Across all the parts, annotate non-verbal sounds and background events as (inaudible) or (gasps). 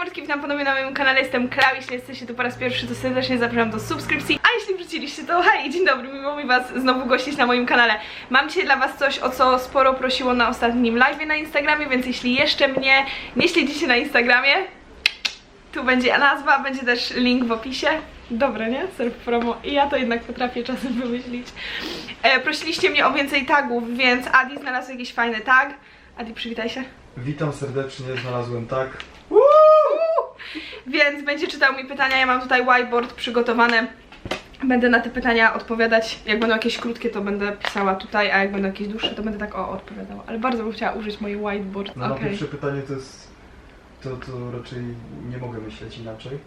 mordki, witam ponownie na moim kanale, jestem Klau, jeśli jesteście tu po raz pierwszy, to serdecznie zapraszam do subskrypcji, a jeśli wróciliście, to hej, dzień dobry, miło mi was znowu gościć na moim kanale. Mam dzisiaj dla was coś, o co sporo prosiło na ostatnim live na Instagramie, więc jeśli jeszcze mnie nie śledzicie na Instagramie, tu będzie nazwa, będzie też link w opisie. Dobre, nie? Self promo. I ja to jednak potrafię czasem (laughs) wymyślić. E, prosiliście mnie o więcej tagów, więc Adi znalazł jakiś fajny tag. Adi, przywitaj się. Witam serdecznie, znalazłem tak. Więc będzie czytał mi pytania. Ja mam tutaj whiteboard przygotowane. Będę na te pytania odpowiadać. Jak będą jakieś krótkie, to będę pisała tutaj, a jak będą jakieś dłuższe, to będę tak o odpowiadała. Ale bardzo bym chciała użyć mojej whiteboard. No na Okej. pierwsze pytanie to jest. To, to raczej nie mogę myśleć inaczej.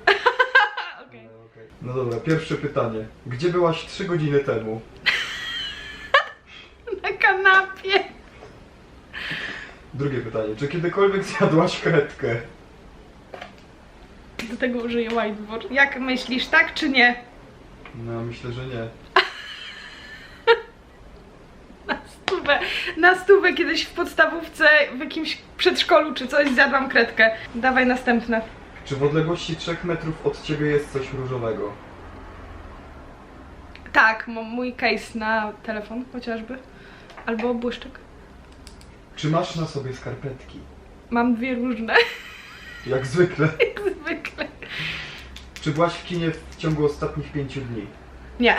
(laughs) Okej. Ale okej. No dobra, pierwsze pytanie. Gdzie byłaś 3 godziny temu? (laughs) Na kanapie. Drugie pytanie. Czy kiedykolwiek zjadłaś kredkę? Do tego użyję whiteboard. Jak myślisz, tak czy nie? No myślę, że nie. (laughs) Na stówę, na stówę kiedyś w podstawówce, w jakimś przedszkolu czy coś zjadłam kredkę. Dawaj następne. Czy w odległości 3 metrów od ciebie jest coś różowego? Tak, mam mój case na telefon chociażby. Albo błyszczyk. Czy masz na sobie skarpetki? Mam dwie różne, (laughs) Jak zwykle. (laughs) jak zwykle. Czy byłaś w kinie w ciągu ostatnich 5 dni? Nie,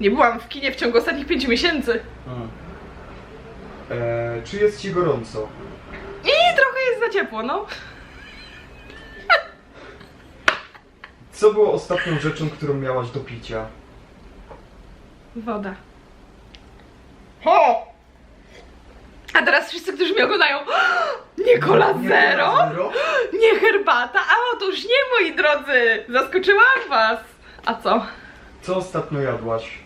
nie byłam w kinie w ciągu ostatnich pięciu miesięcy. Eee, czy jest ci gorąco? I trochę jest za ciepło, no. Co było ostatnią rzeczą, którą miałaś do picia? Woda. Ho! A teraz wszyscy, którzy mnie oglądają, nie? Cola zero? (gasps) Nie herbata? A otóż nie, moi drodzy! Zaskoczyłam was! A co? Co ostatnio jadłaś?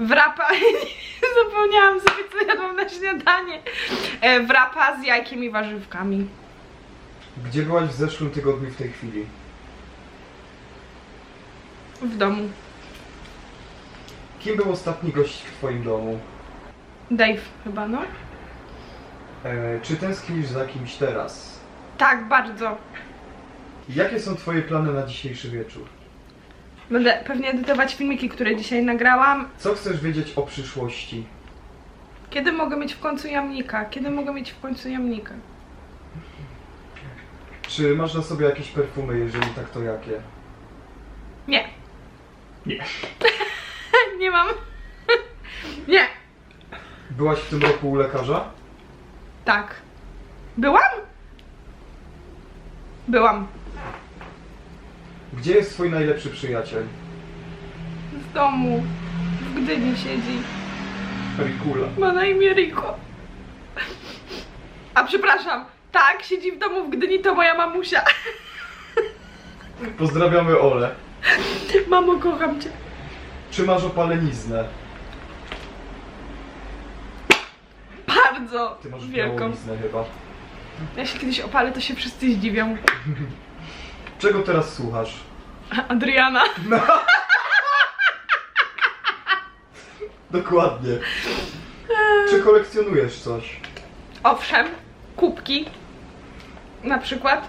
Wrapa... (laughs) Zapomniałam sobie, co jadłam na śniadanie. E, wrapa z jajkiem i warzywkami. Gdzie byłaś w zeszłym tygodniu w tej chwili? W domu. Kim był ostatni gość w twoim domu? Dave chyba, no? E, czy tęsknisz za kimś teraz? Tak, bardzo. Jakie są twoje plany na dzisiejszy wieczór? Będę pewnie edytować filmiki, które dzisiaj nagrałam. Co chcesz wiedzieć o przyszłości? Kiedy mogę mieć w końcu jamnika? Kiedy mogę mieć w końcu jamnika? Czy masz na sobie jakieś perfumy? Jeżeli tak, to jakie? Nie. Nie. Nie mam. (laughs) nie. Byłaś w tym roku u lekarza? Tak. Byłam? Byłam. Gdzie jest twój najlepszy przyjaciel? W domu. W Gdyni siedzi. Rikula. Ma na imię Riko. A przepraszam. Tak, siedzi w domu w Gdyni, to moja mamusia. Pozdrawiamy Ole. Mamo, kocham cię. Czy masz opaleniznę? Bardzo Ty masz wielką. białoliznę chyba. Ja się kiedyś opalę, to się wszyscy zdziwią. (laughs) Czego teraz słuchasz? Adriana. Dokładnie. Czy kolekcjonujesz coś? Owszem, kubki. Na przykład.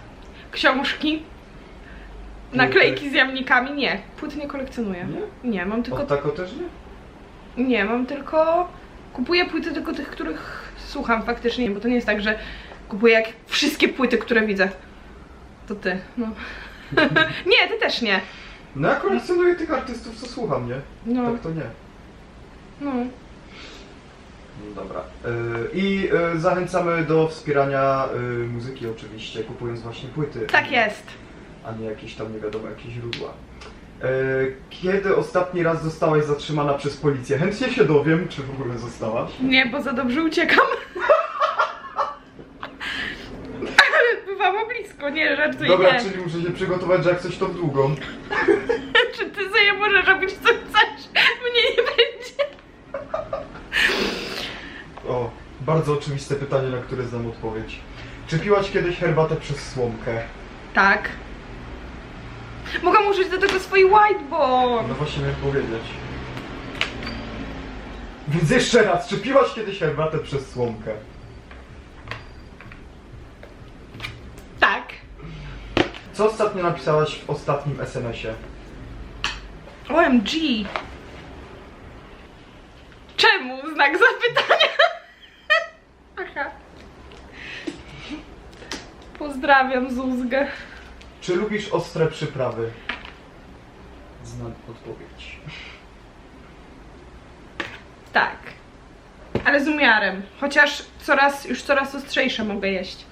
Książki. Naklejki z jamnikami. Nie, płyt nie kolekcjonuję. Nie? Nie, mam tylko. Od tako też nie? Nie, mam tylko. Kupuję płyty tylko tych, których słucham faktycznie, bo to nie jest tak, że kupuję jak wszystkie płyty, które widzę. To ty, no. (laughs) nie, ty też nie. No ja kolekcjonuję tych artystów, co słucham, nie? No, Tak to nie. no. No dobra. Yy, I yy, zachęcamy do wspierania yy, muzyki oczywiście, kupując właśnie płyty. Tak jest. A nie jakieś tam nie wiadomo jakie źródła. Yy, kiedy ostatni raz zostałaś zatrzymana przez policję? Chętnie się dowiem, czy w ogóle zostałaś. Nie, bo za dobrze uciekam. Ale bywało blisko, nie, żartuję. Dobra, nie. czyli muszę się przygotować, że jak coś to w długą. Czy ty sobie możesz robić co chcesz? Mnie nie będzie. O, bardzo oczywiste pytanie, na które znam odpowiedź. Czy piłaś kiedyś herbatę przez słomkę? Tak. Mogę użyć do tego swój whiteboard. No właśnie miałem powiedzieć. Więc jeszcze raz, czy piłaś kiedyś herbatę przez słomkę? Tak. Co ostatnio napisałaś w ostatnim SMS-ie? OMG. Czemu? Znak zapytania. (laughs) Aha. Pozdrawiam Zuzgę. Czy lubisz ostre przyprawy? Znam odpowiedź. Tak. Ale z umiarem. Chociaż coraz, już coraz ostrzejsze mogę jeść.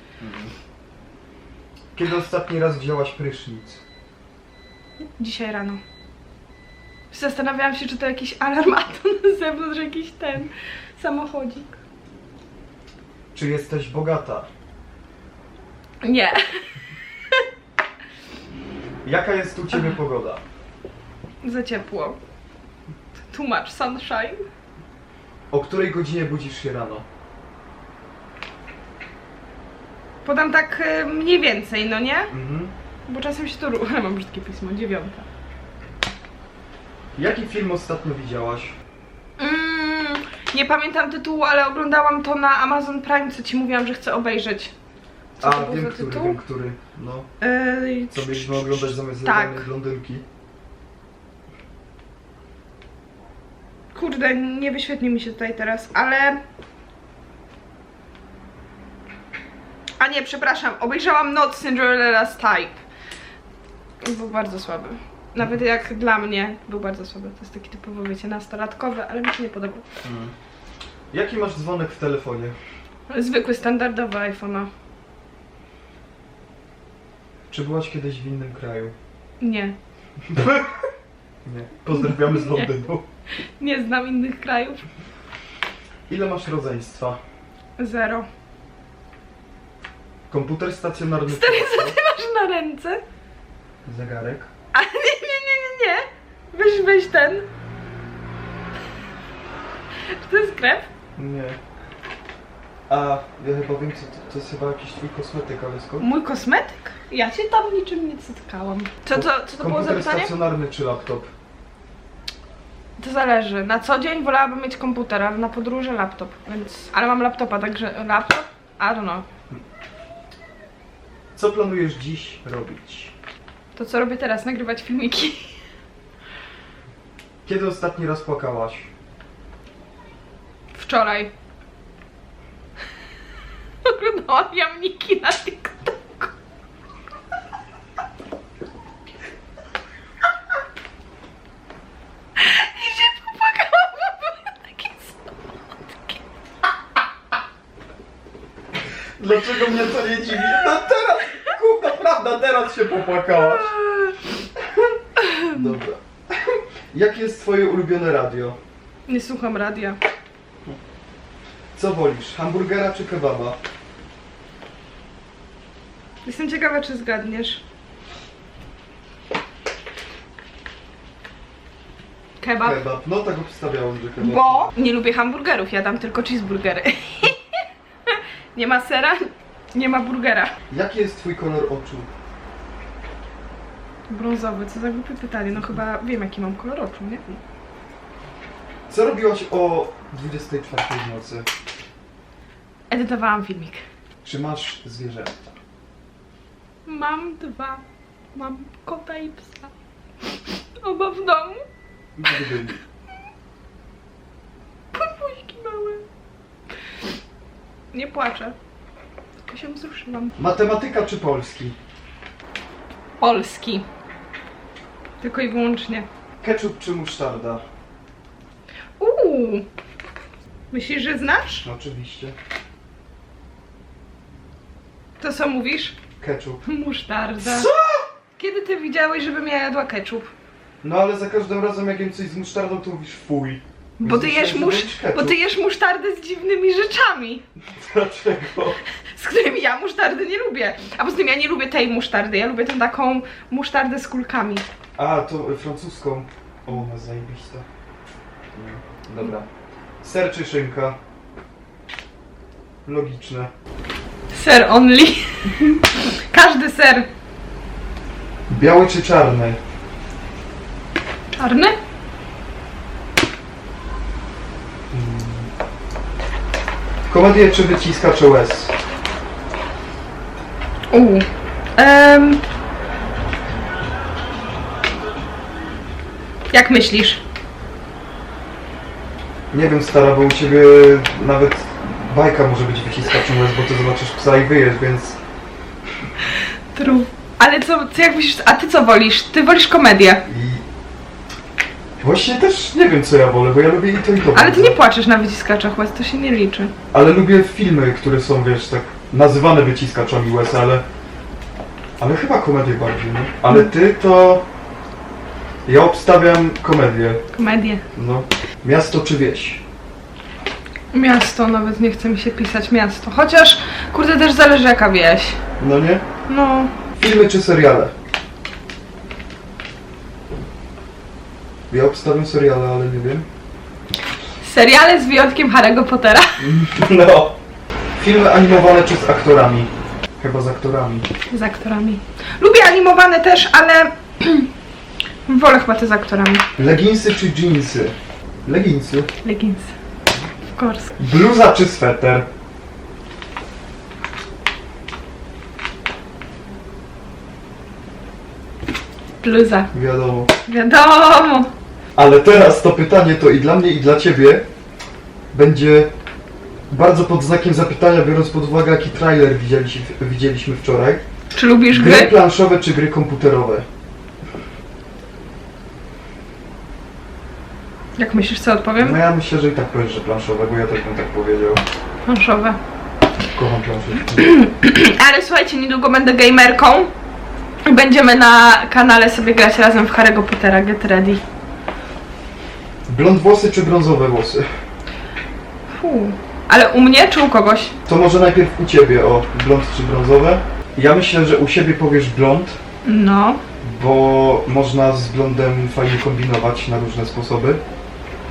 Kiedy ostatni raz wzięłaś prysznic? Dzisiaj rano. Zastanawiałam się, czy to jakiś alarm, a to na (laughs) zewnątrz jakiś ten samochodzik. Czy jesteś bogata? Nie. Jaka jest u ciebie pogoda? Za ciepło. Tłumacz, sunshine. O której godzinie budzisz się rano? Podam tak e, mniej więcej, no nie? Mhm. Bo czasem się to rucha. (laughs) Mam brzydkie pismo, dziewiąta. Jaki film ostatnio widziałaś? Mm, nie pamiętam tytułu, ale oglądałam to na Amazon Prime, co ci mówiłam, że chcę obejrzeć. Co to A, był wiem za który, tytuł? wiem który. No. Ej, Co mieliśmy oglądać zamiast Tak. tak. blondynki. Kurde, nie wyświetli mi się tutaj teraz, ale... A nie, przepraszam, obejrzałam Not Cinderella's Type. Był bardzo słaby. Nawet jak dla mnie był bardzo słaby. To jest taki typowo, wiecie, nastolatkowy, ale mi się nie podobał. Mhm. Jaki masz dzwonek w telefonie? Zwykły, standardowy iPhone'a. Czy byłaś kiedyś w innym kraju? Nie. Nie. Pozdrawiamy z Nie. Londynu. Nie znam innych krajów. Ile masz rodzeństwa? Zero. Komputer stacjonarny. Stary, co ty masz na ręce? Zegarek. A nie, nie, nie, nie, nie. Weź, weź ten. Czy to jest krew? Nie. A, ja chyba wiem co to, to jest chyba jakiś twój kosmetyk, ale skąd? Mój kosmetyk? Ja się tam niczym nie spotkałam. Co to, co to było za Komputer pytanie? stacjonarny czy laptop? To zależy. Na co dzień wolałabym mieć komputer, ale na podróże laptop, więc... Ale mam laptopa, także laptop? I don't know. Co planujesz dziś robić? To co robię teraz? Nagrywać filmiki. Kiedy ostatni raz płakałaś? Wczoraj. (laughs) Oglądałam jamniki na TikToku. I się popłakałam, bo były takie słodkie. Dlaczego mnie to nie dziwi? No teraz, kurwa, prawda, teraz się popłakałaś. Dobra. Jakie jest twoje ulubione radio? Nie słucham radia. Co wolisz, hamburgera czy kebaba? Jestem ciekawa, czy zgadniesz. Kebab. Kebab. No tak obstawiałem, że kebab. Bo nie lubię hamburgerów, jadam tylko cheeseburgery. Nie ma sera, nie ma burgera. Jaki jest twój kolor oczu? Brązowy, co za głupie pytanie. No chyba wiem, jaki mam kolor oczu, nie? Co robiłaś o 24 w nocy? Edytowałam filmik. Czy masz zwierzęta? Mam dwa. Mam kota i psa. Oba w domu. Gdyby. Nie płaczę. Tylko się wzruszyłam. Matematyka czy polski? Polski. Tylko i wyłącznie. Ketchup czy musztarda? Uuu. Myślisz, że znasz? No, oczywiście. To co mówisz? Ketchup. Musztarda. Co? Kiedy ty widziałeś, żebym ja jadła ketchup? No ale za każdym razem jak jem coś z musztardą, to mówisz fuj. Bo ty, jesz musz... Bo ty jesz musztardę z dziwnymi rzeczami, Dlaczego? (laughs) z którymi ja musztardy nie lubię. A poza tym ja nie lubię tej musztardy, ja lubię tę taką musztardę z kulkami. A, to francuską. O, ona zajebista. Nie, Dobra. Ser czy szynka? Logiczne. Ser only. (laughs) Każdy ser. Biały czy czarny? Czarny? Komedię czy wyciskacz łez? Uuu. Em. Jak myślisz? Nie wiem, stara, bo u ciebie nawet bajka może być wyciskaczem łez, bo ty zobaczysz psa i wyjesz, więc... True. Ale co, co jak myślisz, a ty co wolisz? Ty wolisz komedię. Właśnie też nie wiem, co ja wolę, bo ja lubię i to i to. Ale ty bardzo. nie płaczesz na wyciskaczach łez, to się nie liczy. Ale lubię filmy, które są, wiesz, tak nazywane wyciskaczami łez, ale... Ale chyba komedię bardziej, no. Ale ty to... Ja obstawiam komedię, Komedię. no. Miasto czy wieś? Miasto, nawet nie chce mi się pisać miasto. Chociaż, kurde, też zależy jaka wieś. No nie? No. Filmy czy seriale? Ja obstawiam seriale, ale nie wiem. Seriale z wyjątkiem Harry'ego Pottera. (laughs) No. Filmy animowane czy z aktorami? Chyba z aktorami. Z aktorami. Lubię animowane też, ale (clears throat) wolę chyba te z aktorami. Leginsy czy jeansy? Leginsy. Leggings. Of course. Bluza czy sweter? Bluza. Wiadomo. Wiadomo. Ale teraz to pytanie to i dla mnie i dla ciebie będzie bardzo pod znakiem zapytania, biorąc pod uwagę jaki trailer widzieliśmy, widzieliśmy wczoraj. Czy lubisz Gry gry? planszowe czy gry komputerowe? Jak myślisz, co No odpowiem? ja myślę, że i tak powiesz, że planszowe, bo ja też bym tak powiedział. Planszowe. Kocham planszówki. (clears throat) Ale słuchajcie, niedługo będę gamerką. I Będziemy na kanale sobie grać razem w Harry'ego Pottera. Get ready. Blond włosy czy brązowe włosy? Fuu. Ale u mnie czy u kogoś? To może najpierw u ciebie o blond czy brązowe? Ja myślę, że u siebie powiesz blond, No. bo można z blondem fajnie kombinować na różne sposoby,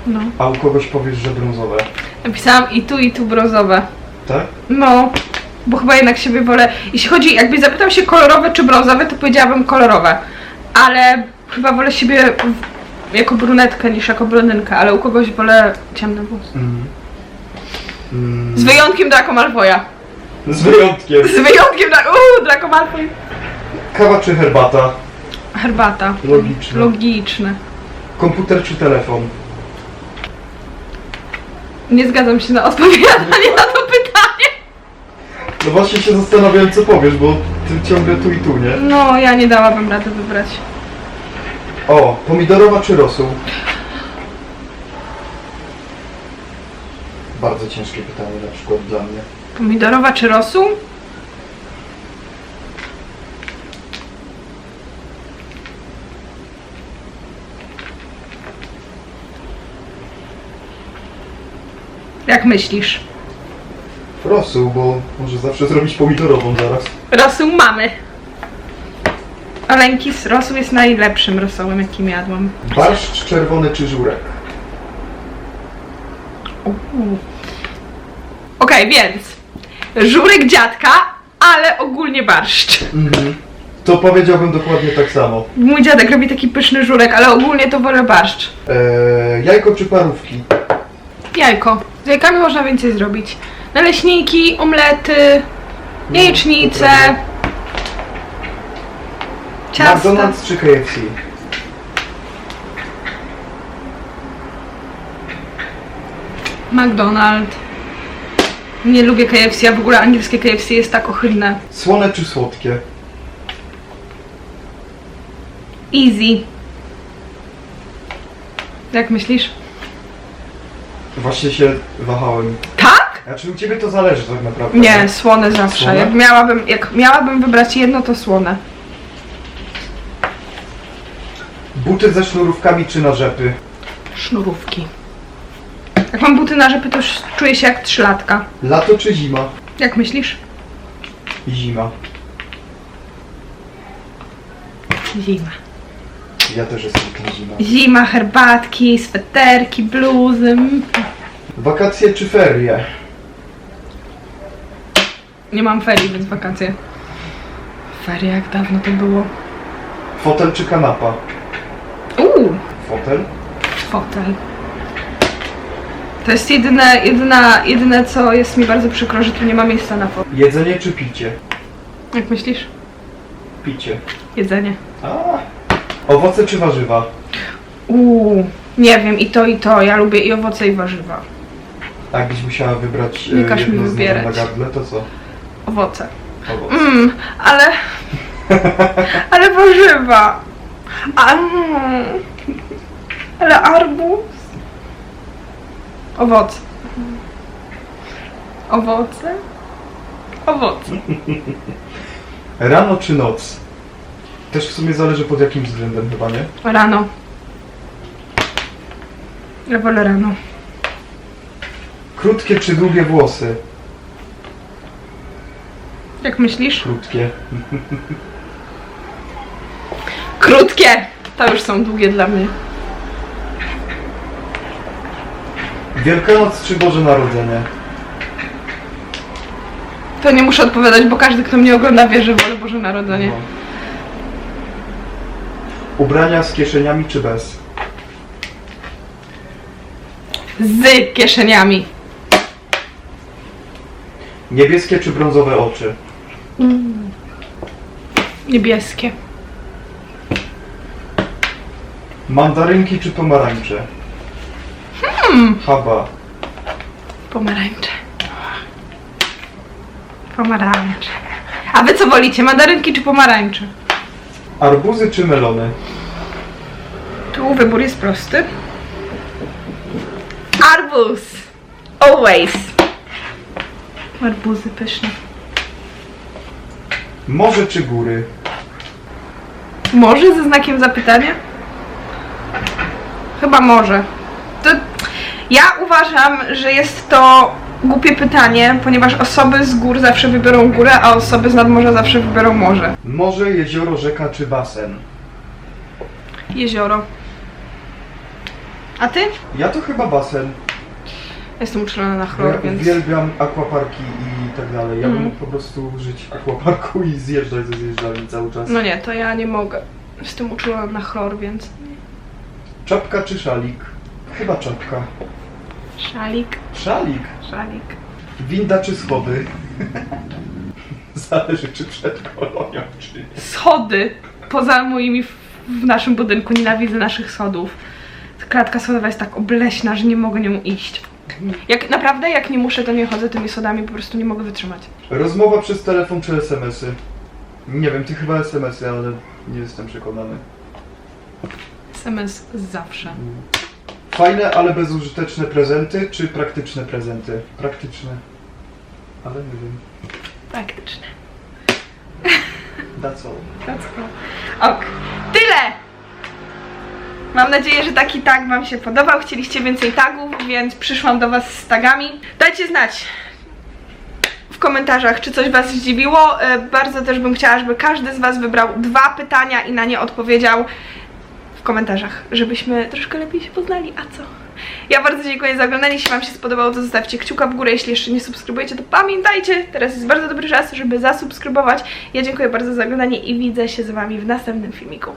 No. a u kogoś powiesz, że brązowe. Napisałam i tu, i tu brązowe. Tak? No. Bo chyba jednak siebie wolę. Jeśli chodzi, jakbyś zapytał się kolorowe czy brązowe, to powiedziałabym kolorowe. Ale chyba wolę siebie w, jako brunetkę niż jako blondynkę, ale u kogoś wolę ciemne włosy. Mm. Mm. Z wyjątkiem Draco Malfoya. Z wyjątkiem. Z wyjątkiem Draco... Uuu, Draco Malfoy. Kawa czy herbata? Herbata. Logiczne. Logiczne. Komputer czy telefon? Nie zgadzam się na odpowiadanie na to pytanie. No właśnie się zastanawiałem, co powiesz, bo ty ciągle tu i tu, nie? No, ja nie dałabym rady wybrać. O, pomidorowa czy rosół? Bardzo ciężkie pytanie na przykład dla mnie. Pomidorowa czy rosół? Jak myślisz? Rosół, bo może zawsze zrobić pomidorową zaraz. Rosół mamy. Olenkis rosół jest najlepszym rosołem, jakim jadłam. Barszcz czerwony czy żurek? Uuu. Okej, więc żurek dziadka, ale ogólnie barszcz. Mhm. To powiedziałbym dokładnie tak samo. Mój dziadek robi taki pyszny żurek, ale ogólnie to wolę barszcz. Eee, jajko czy parówki? Jajko. Z jajkami można więcej zrobić. Naleśniki, omlety, jajecznice, McDonald's czy KFC? McDonald's. Nie lubię KFC, a w ogóle angielskie KFC jest tak ohydne. Słone czy słodkie? Easy. Jak myślisz? Właśnie się wahałem. Tak? A czy u ciebie to zależy tak naprawdę? Nie, słone zawsze. Słone? Jak miałabym, jak miałabym wybrać jedno, to słone. Buty ze sznurówkami czy na rzepy? Sznurówki. Jak mam buty na rzepy, to już czuję się jak trzylatka. Lato czy zima? Jak myślisz? Zima. Zima. Ja też jestem na zima. Zima, herbatki, sweterki, bluzy. mm. Wakacje czy ferie? Nie mam ferii, więc wakacje. Ferie, jak dawno to było. Fotel czy kanapa? Fotel. fotel. To jest jedyne, jedyna, jedyne co jest mi bardzo przykro, że tu nie ma miejsca na fotel. Jedzenie czy picie? Jak myślisz? Picie. Jedzenie. A. Owoce czy warzywa? Uuu, nie wiem, i to, i to. Ja lubię i owoce, i warzywa. A jakbyś musiała wybrać e, Nie każ mi jedno z nich wybierać. na gardle, to co? Owoce. Owoce. Mmm, ale... (laughs) ale warzywa. A, mm, ale arbuz. Owoce. Owoce? Owoce. Rano czy noc? Też w sumie zależy pod jakim względem chyba, nie? Rano. Ja wolę rano. Krótkie czy długie włosy? Jak myślisz? Krótkie. (laughs) Krótkie! To już są długie dla mnie. Wielkanoc czy Boże Narodzenie? To nie muszę odpowiadać, bo każdy, kto mnie ogląda, wie, że wolę Boże Narodzenie. No. Ubrania z kieszeniami czy bez? Z kieszeniami. Niebieskie czy brązowe oczy? Niebieskie. Mandarynki czy pomarańcze? Hmm. Haba. Pomarańcze. Pomarańcze. A wy co wolicie, mandarynki czy pomarańcze? Arbuzy czy melony? Tu wybór jest prosty. Arbuz. Always. Arbuzy pyszne. Morze czy góry? Może ze znakiem zapytania? Chyba może. To ja uważam, że jest to głupie pytanie, ponieważ osoby z gór zawsze wybiorą górę, a osoby z nadmorza zawsze wybiorą morze. Morze, jezioro, rzeka czy basen? Jezioro. A ty? Ja to chyba basen. Jestem uczulona na Ja chlor, więc... uwielbiam aquaparki i tak dalej. Ja bym Mhm. mógł po prostu żyć w aquaparku i zjeżdżać ze zjeżdżalni cały czas. No nie, to ja nie mogę. Jestem uczulona na chlor, więc... Czapka czy szalik? Chyba czapka. Szalik, Szalik. szalik. Winda czy schody? (laughs) Zależy czy przed kolonią, czy nie. Schody! Poza moimi w, w naszym budynku nienawidzę naszych schodów. Klatka schodowa jest tak obleśna, że nie mogę nią iść. Jak naprawdę, jak nie muszę, to nie chodzę tymi schodami, po prostu nie mogę wytrzymać. Rozmowa przez telefon czy SMS-y? Nie wiem, ty chyba SMS-y, ale nie jestem przekonany. SMS zawsze. Fajne, ale bezużyteczne prezenty, czy praktyczne prezenty? Praktyczne. Ale nie wiem. Praktyczne. That's all. Ok. Tyle! Mam nadzieję, że taki tag Wam się podobał. Chcieliście więcej tagów, więc przyszłam do Was z tagami. Dajcie znać w komentarzach, czy coś Was zdziwiło. E, Bardzo też bym chciała, żeby każdy z Was wybrał dwa pytania i na nie odpowiedział w komentarzach, żebyśmy troszkę lepiej się poznali. A co? Ja bardzo dziękuję za oglądanie. Jeśli Wam się spodobało, to zostawcie kciuka w górę. Jeśli jeszcze nie subskrybujecie, to pamiętajcie, teraz jest bardzo dobry czas, żeby zasubskrybować. Ja dziękuję bardzo za oglądanie i widzę się z Wami w następnym filmiku.